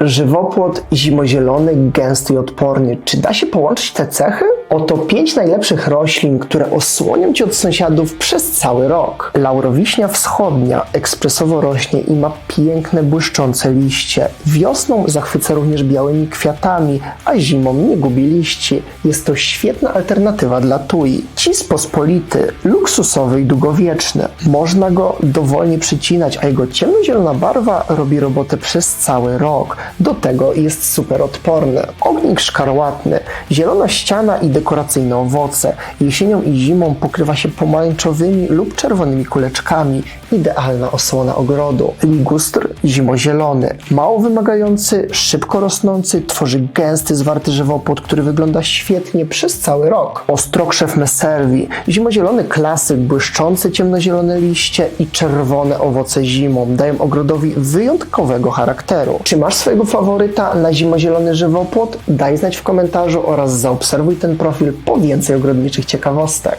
Żywopłot zimozielony, gęsty i odporny. Czy da się połączyć te cechy? Oto pięć najlepszych roślin, które osłonią Cię od sąsiadów przez cały rok. Laurowiśnia wschodnia ekspresowo rośnie i ma piękne, błyszczące liście. Wiosną zachwyca również białymi kwiatami, a zimą nie gubi liści. Jest to świetna alternatywa dla tui. Cis pospolity, luksusowy i długowieczny. Można go dowolnie przycinać, a jego ciemnozielona barwa robi robotę przez cały rok. Do tego jest super odporny. Ognik szkarłatny, zielona ściana i dekoracyjne owoce. Jesienią i zimą pokrywa się pomarańczowymi lub czerwonymi kuleczkami. Idealna osłona ogrodu. Ligustr zimozielony, mało wymagający, szybko rosnący, tworzy gęsty, zwarty żywopłot, który wygląda świetnie przez cały rok. Ostrokrzew Messervi, zimozielony klasyk, błyszczące ciemnozielone liście i czerwone owoce zimą dają ogrodowi wyjątkowego charakteru. Czy masz swojego faworyta na zimozielony żywopłot? Daj znać w komentarzu oraz zaobserwuj ten profil po więcej ogrodniczych ciekawostek.